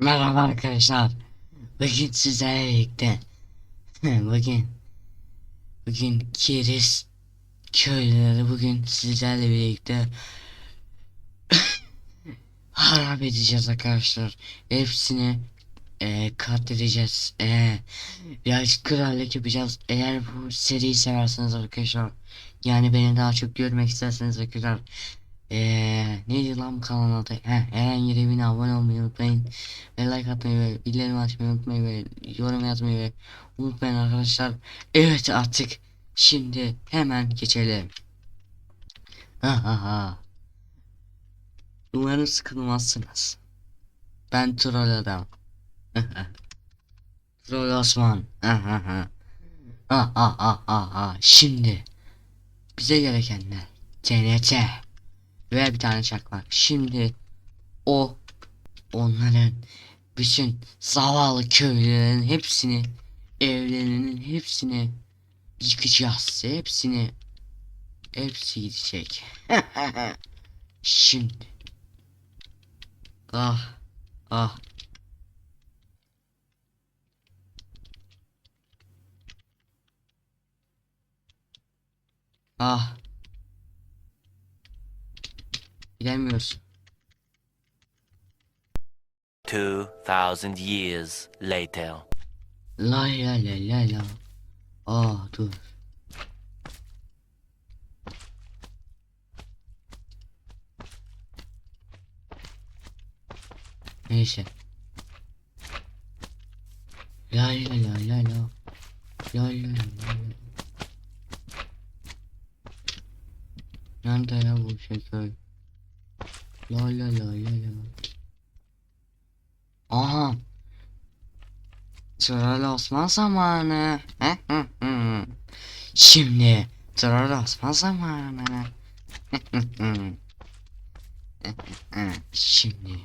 Merhaba arkadaşlar. Bugün sizlerle birlikte bugün bugün Kiris köylüleri bugün sizlerle birlikte harap edeceğiz arkadaşlar. Hepsini e, katledeceğiz. E, birazcık krallık yapacağız. Eğer bu seriyi severseniz arkadaşlar yani beni daha çok görmek isterseniz arkadaşlar Eee neydi lan bu kanalın adı? Heh, Eren Yerevine abone olmayı unutmayın. Ve like atmayı ve bildirim açmayı unutmayın ve yorum yazmayı ve unutmayın arkadaşlar. Evet artık şimdi hemen geçelim. Ha ha ha. Umarım sıkılmazsınız. Ben troll adam. troll Osman. Ha ha ha. Ha ha ha ha ha. Şimdi bize gerekenler TNT ve bir tane çakmak. Şimdi o onların bütün zavallı köylülerin hepsini evlerinin hepsini yıkacağız. Hepsini hepsi gidecek. Şimdi ah ah Gidemiyoruz. 2,000 years later. La la la la la. Aa dur. Neyse. La la la la la. La la la la la. Nerede ya bu şeker? La la la la la. Aha. Troll Osman zamanı. Şimdi Troll Osman zamanı. Şimdi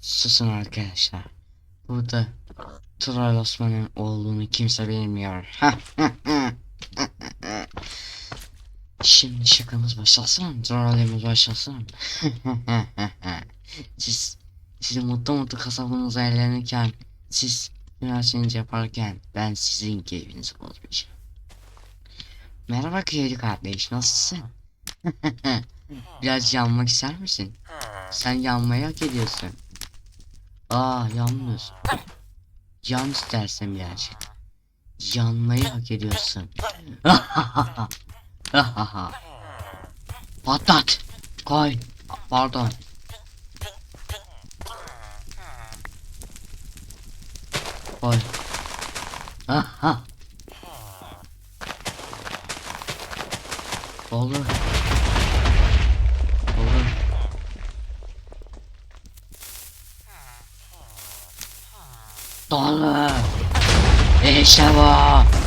susun arkadaşlar. Burada Troll Osman'ın olduğunu kimse bilmiyor. Şimdi şakamız başlasın. Trollümüz başlasın. Siz sizi mutlu mutlu kasabınıza eğlenirken siz üniversitenizi yaparken ben sizin keyfinizi bozmayacağım. Merhaba köylü kardeş nasılsın? Biraz yanmak ister misin? Sen yanmayı hak ediyorsun. Aa yanmıyorsun. Yan istersen birazcık. Yanmayı hak ediyorsun. Patlat. Koy. Pardon. Koy. Aha. Olur. Olur. Dolu. İşte bu.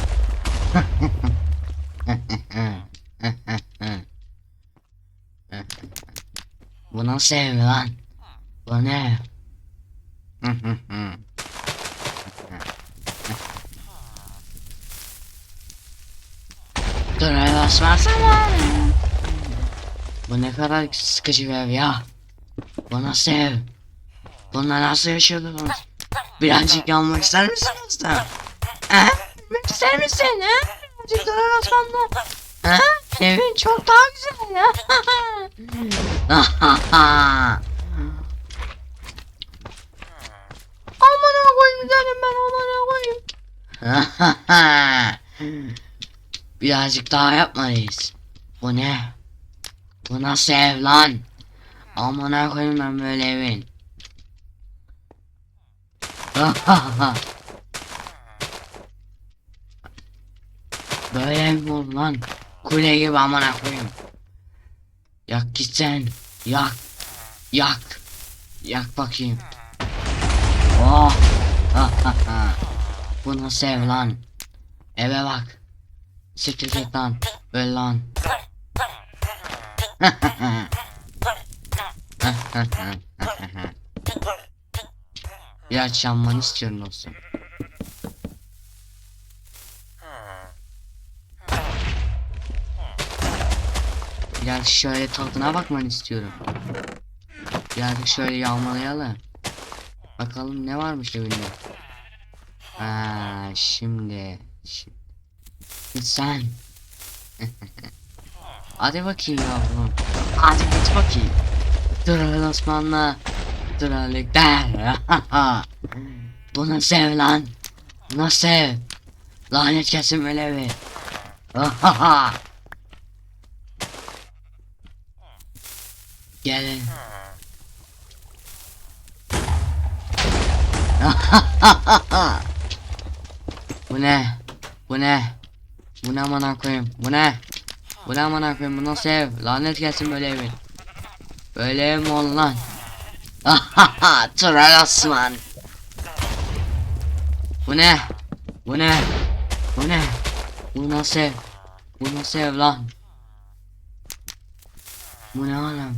Bu nasıl ev lan? Bu ne? Dur Osman zamanı. Bu ne kadar sıkıcı bir ev ya. Bu nasıl ev? Bununla nasıl yaşıyordunuz? Birazcık yanmak ister misiniz? Ha? Bilmek ister misin ha? Birazcık Dur Osman'la. Ha? Evin çok daha güzel ya. Aman koyayım canım ben aman koyayım. Birazcık daha yapmalıyız. Bu ne? Bu nasıl ev lan? Aman koyayım ben böyle evin. böyle mi olur lan? Kule gibi amına koyayım. Yak git sen. Yak. Yak. Yak bakayım. Oh. Bu nasıl ev lan? Eve bak. Siktir git lan. Öl lan. Biraz yanmanı istiyorum dostum. Biraz şöyle tadına bakmanı istiyorum. Birazcık şöyle yağmalayalım. Bakalım ne varmış evinde. Ha şimdi. şimdi. Sen. Hadi bakayım yavrum. Hadi git bakayım. Dur öyle Osmanlı. Dur öyle der. Bunu sev lan. Bunu sev. Lanet kesin böyle bir. Gelin. Bu ne? Bu ne? Bu ne amına koyayım? Bu ne? Bu ne amına koyayım? Bu nasıl ev? Lanet gelsin böyle evin. Böyle ev mi olur lan? Troll Osman. Bu ne? Bu ne? Bu ne? Bu nasıl ev? Bu nasıl ev lan? Bu ne oğlum?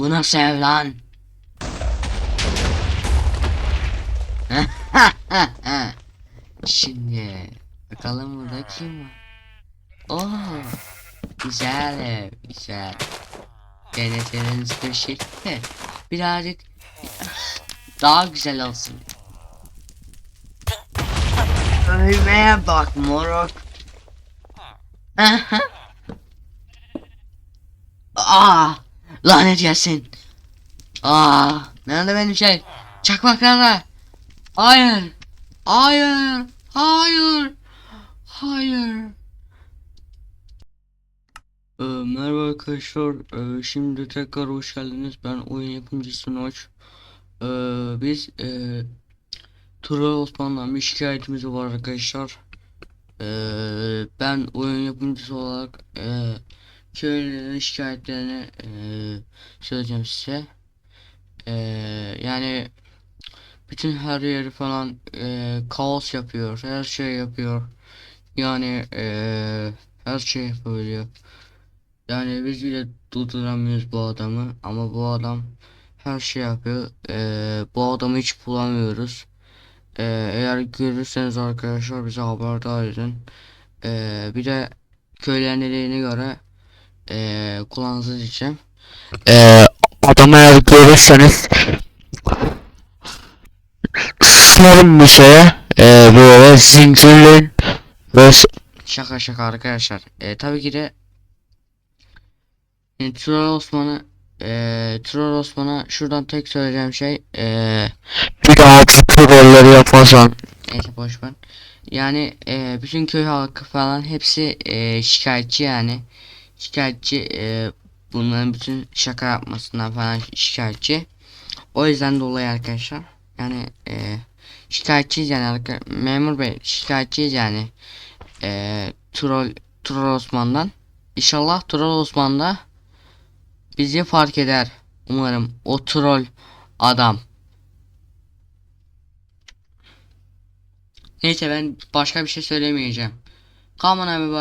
Bu nasıl ev lan? Şimdi bakalım burada kim var? Oo, güzel ev, güzel. Denetleriniz döşekte birazcık daha güzel olsun. Ölmeye bak moruk. Aa, lanet gelsin. Aa, nerede benim şey? Çakmak nerede? Hayır. Hayır. Hayır. Hayır. Ee, merhaba arkadaşlar. Ee, şimdi tekrar hoş geldiniz. Ben oyun yapımcısı Noç. Ee, biz e, Tural Osman'dan bir şikayetimiz var arkadaşlar. Ee, ben oyun yapımcısı olarak e, köylülerin şikayetlerini e, söyleyeceğim size. Ee, yani bütün her yeri falan e, kaos yapıyor. Her şey yapıyor. Yani e, her şey yapabiliyor. Yani biz bile durduramıyoruz bu adamı ama bu adam her şey yapıyor. Ee, bu adamı hiç bulamıyoruz. Ee, eğer görürseniz arkadaşlar bize haberdar edin. Ee, bir de köylerin dediğine göre ee, kulağınızı diyeceğim. Ee, adamı eğer görürseniz sorun bir şeye ee, böyle zincirleyin ve şaka şaka arkadaşlar. Ee, tabii ki de e, Troll Osman'ı e, Troll Osman'a şuradan tek söyleyeceğim şey e, bir daha bu trolleri yaparsan neyse boş ver. Yani e, bütün köy halkı falan hepsi e, şikayetçi yani şikayetçi e, bunların bütün şaka yapmasından falan şikayetçi. O yüzden dolayı arkadaşlar yani e, şikayetçiyiz yani memur bey şikayetçiyiz yani e, Troll Troll Osman'dan. İnşallah Troll Osman da bizi fark eder. Umarım o troll adam. Neyse ben başka bir şey söylemeyeceğim. Come on everybody.